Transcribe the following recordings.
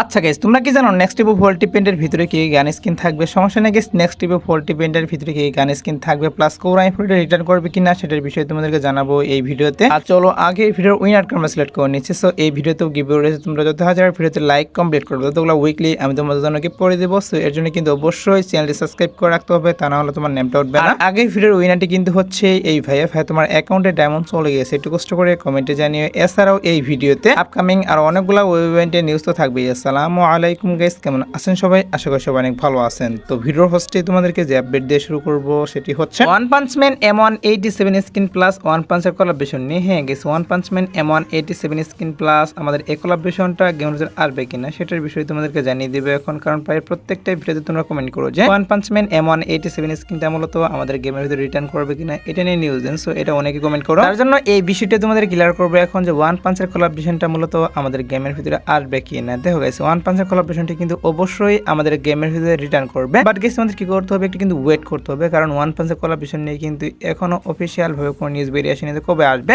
আচ্ছা গেস তোমরা কি জানো নেক্সট টিপো ভোল্টি পেন্টের ভিতরে কি গান স্কিন থাকবে? সমস্যা নেই গেস নেক্সট টিপো ভোল্টি পেন্টের ভিতরে কি গান স্কিন থাকবে? প্লাস কোরাই ফুলটা রিটার্ন করবে কিনা সেটার বিষয়ে তোমাদেরকে জানাব এই ভিডিওতে। আর চলো আগে ভিডিওর উইনার আমরা সিলেক্ট করে নিচ্ছি। সো এই ভিডিওতেও গিভ রয়েছে। তোমরা যত হাজার ভিডিওতে লাইক কমপ্লিট করবে, ততগুলো উইকলি আমি তোমাদের জন্য কি পড়ে দেবো। সো এর জন্য কিন্তু অবশ্যই চ্যানেলটি সাবস্ক্রাইব করে রাখতে হবে, তা না হলে তোমার নেমটা উঠবে না। আগের ভিডিওর উইনারটি কিন্তু হচ্ছে এই ভাইয়া। ভাই তোমার অ্যাকাউন্টে ডায়মন্ড চলে গেছে, একটু কষ্ট করে কমেন্টে জানিয়ে এছাড়াও এই ভিডিওতে আপকামিং আর অনেকগুলো ওয়েবেন্টের নিউজ তো থাকবেই। আসসালামু আলাইকুম গাইস কেমন আছেন সবাই? আশা করি সবাই অনেক ভালো আছেন। তো ভিডিওর হোস্টে তোমাদেরকে যে আপডেট দিয়ে শুরু করব সেটি হচ্ছে one punch man M one eighty seven skin plus one পাঞ্চের collaboration নিয়ে। হ্যাঁ গেছে one punch man M one eighty seven skin plus আমাদের এই কোলাবরেশনটা গেম আসবে কিনা সেটার বিষয়ে তোমাদেরকে জানিয়ে দেবে এখন, কারণ প্রায় প্রত্যেকটা ভিডিওতে তোমরা কমেন্ট করো যে one punch man M one eighty seven স্কিনটা মূলত আমাদের গেমের ভিতরে রিটার্ন করবে কিনা, এটা নিয়ে নিউজ দেন। সো এটা অনেকে কমেন্ট করো। তার জন্য এই বিষয়টা তোমাদের ক্লিয়ার করবে এখন যে ওয়ান পাঞ্চের কোলাবরেশনটা মূলত আমাদের গেমের ভিতরে আসবে কি না দেখো গেছে ওয়ান পাঞ্চের কোলাবরেশনটি কিন্তু অবশ্যই আমাদের গেমের ভিতরে রিটার্ন করবে। বাট গেছে আমাদের কি করতে হবে? একটু কিন্তু ওয়েট করতে হবে, কারণ ওয়ান পাঞ্চের কোলাবরেশন নিয়ে কিন্তু এখনও অফিসিয়াল ভাবে কোনো নিউজ বেরিয়ে আসেনি কবে আসবে?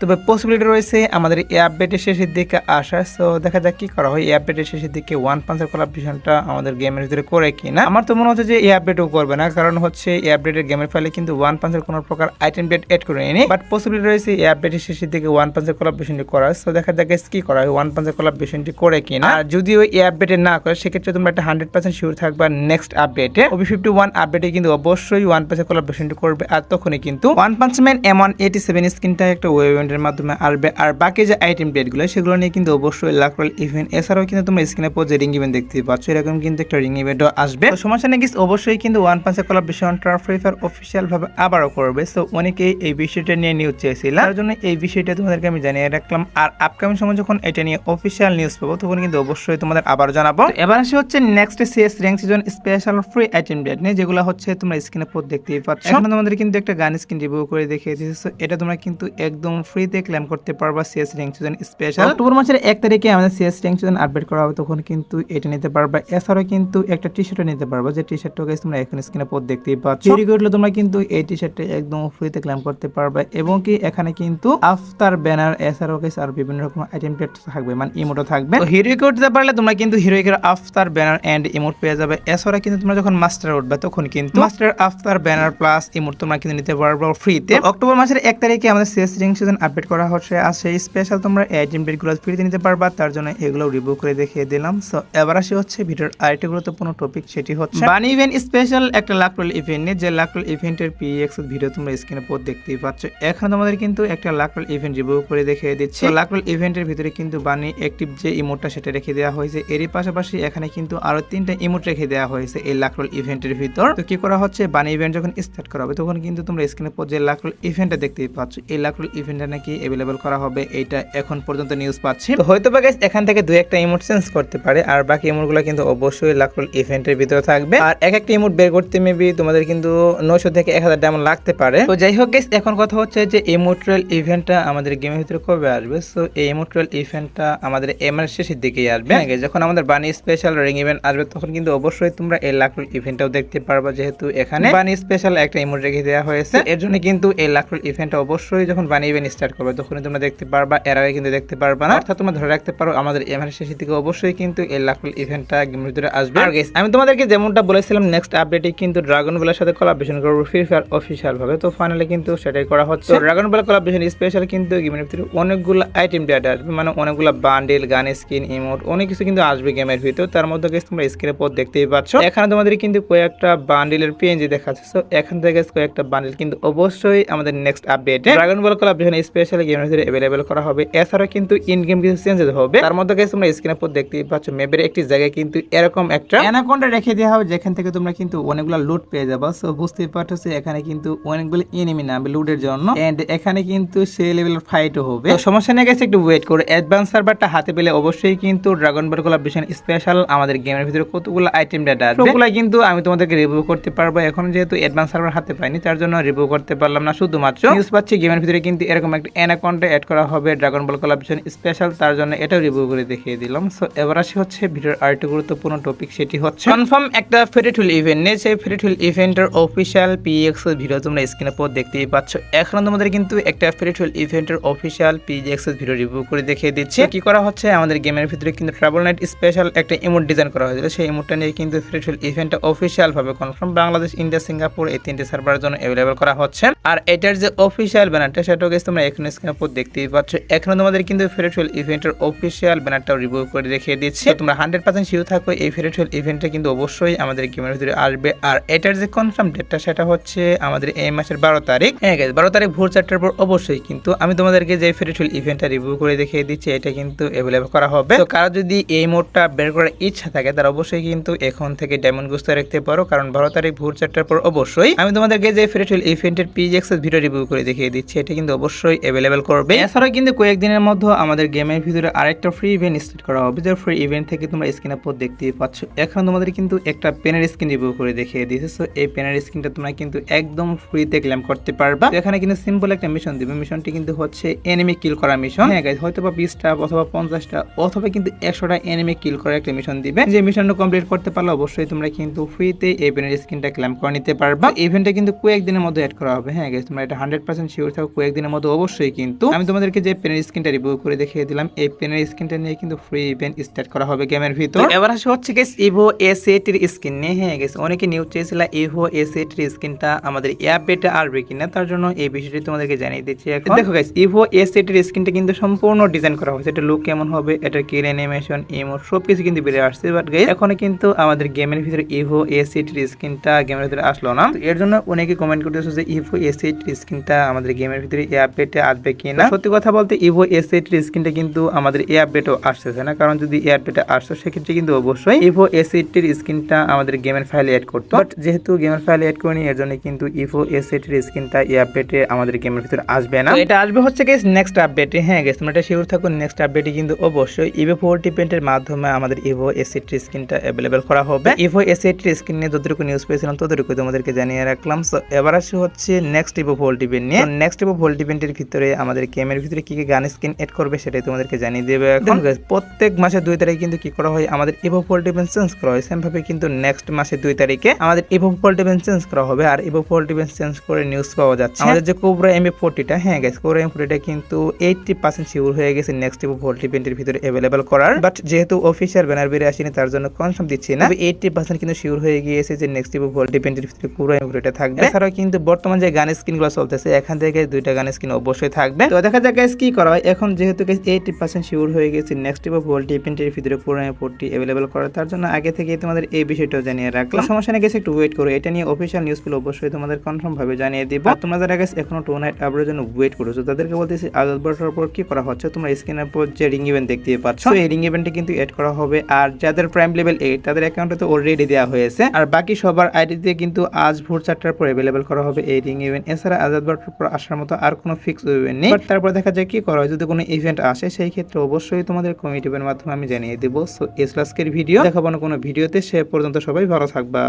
তবে পসিবিলিটি রয়েছে আমাদের এই আপডেটের শেষের দিকে আসার। সো দেখা যাক কি করা হয়। এই আপডেটের শেষের দিকে ওয়ান পাঞ্চের কোলাবরেশনটা আমাদের গেমের ভিতরে করে কিনা। আমার তো মনে হচ্ছে যে এই আপডেটও করবে না, কারণ হচ্ছে এই আপডেটের গেমের ফাইলে কিন্তু ওয়ান পাঞ্চের কোনো প্রকার আইটেম ডেট এড করে নেই বাট পসিবিলিটি রয়েছে এই আপডেটের শেষের দিকে ওয়ান পাঞ্চের কোলাবরেশনটি করার। সো দেখা যাক কি করা হয় ওয়ান পাঞ্চের কোলাবরেশনটি করে কিনা। আর যদিও এই আপডেটে না করে, সেক্ষেত্রে তোমরা একটা হান্ড্রেড পার্সেন্ট শিওর থাকবা নেক্সট আপডেটে ওবি ফিফটি ওয়ান আপডেটে কিন্তু অবশ্যই ওয়ান পাঞ্চের কোলাবরেশনটি করবে। আর তখনই কিন্তু one punch man M one eighty seven স্ক্রিনটা একটা ওয়েবেন্টের মাধ্যমে আসবে আর বাকি যে আইটেম ডেটগুলো সেগুলো নিয়ে কিন্তু অবশ্যই লাকরল ইভেন্ট এছাড়াও কিন্তু তোমরা স্ক্রিনে পর যে রিং ইভেন্ট দেখতে পাচ্ছ এরকম কিন্তু একটা রিং ইভেন্টও আসবে। তো সমস্যা নেই অবশ্যই কিন্তু ওয়ান পাঞ্চের কোলাবরেশনটা ফ্রি ফায়ার অফিসিয়াল ভাবে আবারও করবে। সো অনেকেই এই বিষয়টা নিয়ে নিউজ চেয়েছিল। তার জন্য এই বিষয়টা তোমাদেরকে আমি জানিয়ে রাখলাম। আর আপকামিং সময় যখন এটা নিয়ে অফিসিয়াল নিউজ পাবো তখন কিন্তু অবশ্যই তোমাদের আবার জানাব। এবার আসে হচ্ছে next CS rank season special free item date নিয়ে যেগুলো হচ্ছে তোমরা স্ক্রিনে পর দেখতেই পাচ্ছ। এখন তোমাদের কিন্তু একটা গান স্ক্রিন রিভিউ করে দেখিয়ে দিয়েছে। So, এটা তোমরা কিন্তু একদম ফ্রিতে ক্লেম করতে পারবা CS rank season special October মাসের এক তারিখে আমাদের সিএস র্যাঙ্ক সিজন আপডেট করা হবে তখন কিন্তু এটা নিতে পারবা। এছাড়াও কিন্তু একটা টি শার্টও নিতে পারবা যে টি শার্টটা গাইস তোমরা এখন স্ক্রিনে পর দেখতেই পাচ্ছ। চুরি করলে তোমরা কিন্তু এই টি শার্টটা একদম ফ্রিতে ক্লেম করতে পারবে এবং কি এখানে কিন্তু আফতার ব্যানার এছাড়াও গাইস আর বিভিন্ন রকম আইটেম প্লেট থাকবে মানে ইমোটও থাকবে। হিরো করতে পারলে তোমরা কিন্তু হিরোইকের আফতার ব্যানার এন্ড ইমোট পেয়ে যাবে। এছাড়া কিন্তু তোমরা যখন মাস্টার উঠবে তখন কিন্তু master avatar banner plus emote তোমরা কিন্তু নিতে পারবে ফ্রিতে অক্টোবর মাসের এক তারিখে আমাদের সিএস রিং সিজন আপডেট করা হচ্ছে আর সেই স্পেশাল তোমরা এই আইটেম প্লেটগুলো ফ্রিতে নিতে পারবা তার জন্য এগুলো রিভিউ করে দেখিয়ে দিলাম। সো এবার আসি হচ্ছে ভিডিওর আরেকটি গুরুত্বপূর্ণ টপিক সেটি হচ্ছে বানি ইভেন্ট স্পেশাল একটা লাকরোল ইভেন্ট নিয়ে যে লাকরোল ইভেন্টের পিএক্স ভিডিও তোমরা স্ক্রিনে পর দেখতেই পাচ্ছ। এখন তোমাদের কিন্তু একটা লাকরোল ইভেন্ট রিভিউ করে দেখিয়ে দিচ্ছি। লাকরোল ইভেন্টের ভিতরে কিন্তু বানি অ্যাক্টিভ যে ইমোটটা সেটা রেখে দেওয়া হয়েছে এরই পাশাপাশি এখানে কিন্তু আরও তিনটা ইমোট রেখে দেওয়া হয়েছে এই লাকরোল ইভেন্টের ভিতর। তো কি করা হচ্ছে? বানি ইভেন্ট যখন স্টার্ট করা হবে তখন কিন্তু তোমরা স্ক্রিনে পর যে লাকরোল ইভেন্টটা দেখতেই পাচ্ছ। এই লাকরোল ইভেন্টটা নাকি অ্যাভেলেবল করা হবে এইটা এখন পর্যন্ত নিউজ পাচ্ছি। তো হয়তো বা guys এখান থেকে দুই একটা ইমোট চেঞ্জ করতে পারে আর বাকি ইমোটগুলো কিন্তু অবশ্যই লাকরোল ইভেন্টের ভিতরে থাকবে। আর এক একটা ইমোট বের করতে মেবি তোমাদের কিন্তু নয়শো থেকে এক হাজার ডায়মন্ড লাগতে পারে। তো যাই হোক guys এখন কথা হচ্ছে যে ইমোট্রাল ইভেন্টটা আমাদের গেমের ভিতরে কবে আসবে? সো এই ইমোট্রাল ইভেন্টটা আমাদের এম এর শেষের দিকেই আসবে। হ্যাঁ, guys, যখন আমাদের বানি স্পেশাল রিং ইভেন্ট আসবে তখন কিন্তু অবশ্যই তোমরা এই লাকরোল ইভেন্টটাও দেখতে পারবা যেহেতু এখানে। বানি স্পেশাল একটা ইমোট রেখে দেওয়া হয়েছে। এর জন্য কিন্তু এই লাকরোল ইভেন্টটা অবশ্যই যখন বানি ইভেন্ট স্টার্ট করবে তখনই তোমরা দেখতে পারবা এর আগে কিন্তু দেখতে পারবা না। অর্থাৎ তোমরা ধরে রাখতে পারো আমাদের এম এর শেষের দিকে অবশ্যই কিন্তু এই লাকরোল ইভেন্টটা গেমের ভিতরে আসবে। আর guys, আমি তোমাদেরকে যেমনটা বলেছিলাম নেক্সট আপডেটে কিন্তু ড্রাগন বেলার সাথে কোলাবরেশন করব ফ্রি ফায়ার অফিসিয়াল ভাবে। তো ফাইনালি কিন্তু সেটাই করা হচ্ছে। ড্রাগন বেলা কোলাবরেশন স্পেশাল কিন্তু গেমের ভিতরে অনেকগুলো আইটেম ডেটা আসবে। মানে অনেকগুলো বান্ডেল গান স্কিন ইমোট অনেক কিছু কিন্তু আসবে গেমের ভিতর। তার মধ্যে guys তোমরা স্ক্রিনে পর দেখতেই পাচ্ছ। এখানে তোমাদের কিন্তু কয়েকটা বান্ডেলের পিএনজি দেখাচ্ছে। তো এখান থেকে কয়েকটা বান্ডেল কিন্তু অবশ্যই আমাদের নেক্সট আপডেটে ড্রাগন বল কোলাবরেশন স্পেশাল গেমের ভিতরে অ্যাভেলেবেল করা হবে। এছাড়াও কিন্তু ইন গেম কিছু চেঞ্জেস হবে। তার মধ্যে guys তোমরা স্ক্রিনে পর দেখতেই পাচ্ছ ম্যাপের একটি জায়গায় কিন্তু এরকম একটা অ্যানাকোন্ডা রেখে দেওয়া হবে যেখান থেকে তোমরা কিন্তু অনেকগুলো লুট পেয়ে যাবা। সো বুঝতেই পারছ এখানে কিন্তু অনেকগুলো এনিমি নামবে লুটের জন্য। এন্ড এখানে কিন্তু সেই লেভেলের ফাইটও হবে। তো সমস্যা নিয়ে গেছে একটু ওয়েট করে। অ্যাডভান্স সার্ভারটা হাতে পেলে অবশ্যই কিন্তু ড্রাগন বল কোলাবরেশন স্পেশাল আমাদের গেমের ভিতরে কতগুলো আইটেম ডেটা আছে ওগুলো কিন্তু আমি তোমাদেরকে রিভিউ করতে পারব। এখন যেহেতু অ্যাডভান্স সার্ভার হাতে পাইনি তার জন্য রিভিউ করতে পারলাম না। শুধুমাত্র নিউজ পাচ্ছি গেমের ভিতরে কিন্তু এরকম একটা অ্যানাকন্ডে অ্যাড করা হবে ড্রাগন বল কলাপশন স্পেশাল তার জন্য এটাও রিভিউ করে দেখিয়ে দিলাম। সো এবার আসি হচ্ছে ভিডিওর আরেকটি গুরুত্বপূর্ণ টপিক সেটি হচ্ছে কনফার্ম একটা ফেরিটুল ইভেন্ট নিয়ে। সেই ফেরিটুল ইভেন্টের অফিসিয়াল পিএক্স ভিডিও তোমরা স্ক্রিনে পর দেখতেই পাচ্ছ। এখন তোমাদের কিন্তু একটা ফেরিটুল ইভেন্টের অফিসিয়াল পিএক্স ভিডিও রিভিউ করে দেখিয়ে দিচ্ছে। কি করা হচ্ছে? আমাদের গেমের ভিতরে কিন্তু ট্রাভেল নাইট স্পেশাল একটা ইমোট ডিজাইন করা হয়েছিল। সেই ইমোটটা নিয়ে কিন্তু ফেরিটুল ইভেন্টটা অফিসিয়াল ভাবে কনফার্ম বাংলাদেশ ইন্ডিয়া সিঙ্গাপুর এই তিনটি সার্ভারের জন্য অ্যাভেলেবল করা হচ্ছে। আর এটার যে অফিসিয়াল ব্যানারটা সেটাও গেছে তোমরা এখানে স্ক্রিনের পর দেখতেই পাচ্ছ। এখানে তোমাদের কিন্তু ফেরিটুয়াল ইভেন্টের অফিসিয়াল ব্যানারটাও রিভিউ করে দেখিয়ে দিচ্ছি। তোমরা হান্ড্রেড পার্সেন্ট শিও থাকো এই ফেরিটুয়াল ইভেন্টটা কিন্তু অবশ্যই আমাদের গেমের ভিতরে আসবে। আর এটার যে কনফার্ম ডেটটা সেটা হচ্ছে আমাদের এই মাসের বারো তারিখ। হ্যাঁ guys, বারো তারিখ ভোর চারটার পর অবশ্যই কিন্তু আমি তোমাদেরকে যে ফেরিটুয়াল ইভেন্টটা রিভিউ করে দেখিয়ে দিচ্ছি এটা কিন্তু অ্যাভেলেবল করা হবে। তো কারও যদি এই মোডটা বের করার ইচ্ছা থাকে তারা অবশ্যই কিন্তু এখন থেকে ডায়মন্ড গুস্তা রাখতে পারো। কারণ বারো তারিখ ভোর চারটার পর অবশ্যই আমি তোমাদেরকে যে ফেরিটুয়াল ইভেন্টের পিজেক্স ভিডিও রিভিউ করে দেখিয়ে দিচ্ছি এটা কিন্তু অবশ্যই অ্যাভেলেবল করবে। এছাড়াও কিন্তু কয়েকদিনের মধ্যে আমাদের গেমের ভিতরে আরেকটা ফ্রি ইভেন্ট স্টার্ট করা হবে। যে ফ্রি ইভেন্ট থেকে তোমরা স্ক্রিনের পর দেখতেই পাচ্ছ। এখন তোমাদের কিন্তু একটা পেনের স্ক্রিন রিভিউ করে দেখিয়ে দিয়েছে। সো এই পেনের স্ক্রিনটা তোমরা কিন্তু একদম ফ্রিতে ক্লেম করতে পারবা। এখানে কিন্তু সিম্পল একটা মিশন দিবে। মিশনটি কিন্তু হচ্ছে এনিমি কিল করা মিশন হ্যাঁ guys, হয়তো বা বিশটা অথবা পঞ্চাশটা অথবা কিন্তু একশোটা এনিমি কিল করা একটা মিশন দিবে। যে মিশনটা কমপ্লিট করতে পারলে অবশ্যই তোমরা কিন্তু ফ্রিতে এই পেনের স্ক্রিনটা ক্লেম করে নিতে পারবা। ইভেন্টটা কিন্তু কয়েকদিনের মধ্যে অ্যাড করা হবে। হ্যাঁ guys, তোমরা এটা হান্ড্রেড পার্সেন্ট শিওর থাকো। কয়েকদিনের মধ্যে অবশ্যই কিন্তু আমি তোমাদেরকে যে পেনের স্ক্রিনটা রিভিউ করে দেখিয়ে দিলাম এই পেনের স্ক্রিনটা নিয়ে কিন্তু ফ্রি ইভেন্ট স্টার্ট করা হবে গেমের ভিতর। এবার আসে হচ্ছে গেস ইভো এস এইটির স্ক্রিন নিয়ে। হ্যাঁ গেছে অনেকে নিউজ চেয়েছিল ইভো এস এইটির স্ক্রিনটা আমাদের অ্যাপ বেটে আসবে কিনা তার জন্য এই বিষয়টি তোমাদেরকে জানিয়ে দিচ্ছি এখন। দেখো গাইস ইভো এস এইটির স্ক্রিনটা কিন্তু সম্পূর্ণ ডিজাইন করা হয়েছে। এটা লুক কেমন হবে এটার কিল অ্যানিমেশন ইমোট সবকিছু কিন্তু বেড়ে আসছে। বাট গাইস এখনও কিন্তু আমাদের গেমের ভিতরে ইভো এস এইটির স্ক্রিনটা গেমের ভিতরে আসলো না। এর জন্য অনেকে কমেন্ট করতেছে যে ইভো এস এইটির স্ক্রিনটা আমাদের গেমের ভিতরে এই আপডেটে আসবে কিনা সত্যি কথা বলতে ইভো এস এইটির স্ক্রিনটা কিন্তু আমাদের এই আপডেটও আসতেছে না। কারণ যদি এই আপডেটে আসতো সেক্ষেত্রে কিন্তু অবশ্যই ইভো এস এইটির স্ক্রিনটা আমাদের গেমের ফাইলে অ্যাড করতো। বাট যেহেতু গেমের ফাইলে অ্যাড করিনি এর জন্য কিন্তু ইভো এস এইটির স্ক্রিনটা এই আপডেটে আমাদের গেমের ভিতরে আসবে না। এটা আসবে হচ্ছে গেস নেক্সট আপডেটে হ্যাঁ গেস তোমরা এটা শিওর থাকুন নেক্সট আপডেটে কিন্তু অবশ্যই ইভো ফোরটি পেন্টের মাধ্যমে আমাদের ইভো এস এইটির স্ক্রিনটা অ্যাভেলেবেল করা হবে। ইভো এস এইটির স্ক্রিন নিয়ে যতটুকু নিউজ পেয়েছিলাম ততটুকু তোমাদেরকে জানিয়ে রাখলাম। সো এবার আসে হচ্ছে নেক্সট ইভো ভোল্ট ইভেন্ট নিয়ে। নেক্সট ইভো ভোল্ট ইভেন্টের ভিতরে আমাদের গেমের ভিতরে কি কি গান স্কিন এড করবে সেটাই তোমাদেরকে জানিয়ে দেবে এখন। প্রত্যেক মাসে দুই তারিখে কিন্তু কি করা হয় আমাদের ইভো ভোল্ট ইভেন্ট চেঞ্জ করা হয়। সেম ভাবে কিন্তু নেক্সট মাসে দুই তারিখে আমাদের ইভো ভোল্ট ইভেন্ট চেঞ্জ করা হবে। আর ইভো ভোল্ট ইভেন্ট চেঞ্জ করে নিউজ পাওয়া যাচ্ছে। আমাদের যে কোবরা এম ফোরটিটা হ্যাঁ গেছে কোবরা এম ফোরটিটা কিন্তু এইটটি পার্সেন্ট শিওর হয়ে গেছে নেক্সট ইভো ভোল্ট ইভেন্টের ভিতরে অ্যাভেলেবল করার। বাট যেহেতু অফিসিয়াল ব্যানার বেরিয়ে আসেনি তার জন্য কনফার্ম দিচ্ছি না। এইটটি পার্সেন্ট কিন্তু শিওর হয়ে গিয়েছে যে নেক্সট ইভো ভোল্ট ইভেন্টের ভিতরে কোবরা এম ফোরটিটা থাকবে। এছাড়াও কিন্তু বর্তমান যে গান স্কিনগুলো চলতেছে এখান থেকে দুইটা গান স্কিন অবশ্যই থাকবে। তো দেখা যাক guys কি করা হয়। এখন যেহেতু এইটটি পার্সেন্ট শিওর হয়ে গেছে নেক্সট ইভো ভোল্ট ইভেন্টের ভিতরে পুরো ফোরটি অ্যাভেলেবল করা তার জন্য আগে থেকে তোমাদের এই বিষয়টাও জানিয়ে রাখলাম। সমস্যা নেই গেছে একটু ওয়েট করো। এটা নিয়ে অফিসিয়াল নিউজ পেলে অবশ্যই তোমাদের কনফার্ম ভাবে জানিয়ে দিব। আর তোমরা যারা গেছে এখনও টু নাইট আপডেটের জন্য ওয়েট করেছ তাদেরকে বলতেছি আজাদ বছর পর কি করা হচ্ছে? তোমরা স্ক্রিনের পর যে রিং ইভেন্ট দেখতে পাচ্ছ এই রিং ইভেন্টে কিন্তু এড করা হবে। আর যাদের প্রাইম লেভেল এইট তাদের অ্যাকাউন্টে তো অলরেডি দেওয়া হয়েছে। আর বাকি সবার আইডিতে কিন্তু আজ ভোর চারটার পর অ্যাভেলেবল করা হবে এই রিং ইভেন্ট এছাড়া আজাদ বছর পর আসার মতো আর কোনো ফিক্স নেই বাট তারপর দেখা যায় কি করা হয়, যদি কোনো ইভেন্ট আসে, সেই ক্ষেত্রে অবশ্যই তোমাদের কমিটিভের মাধ্যমে আমি জানিয়ে দেবো। সো এসলাস্কের ভিডিও দেখাবো কোনো ভিডিওতে সে পর্যন্ত সবাই ভালো থাকবা।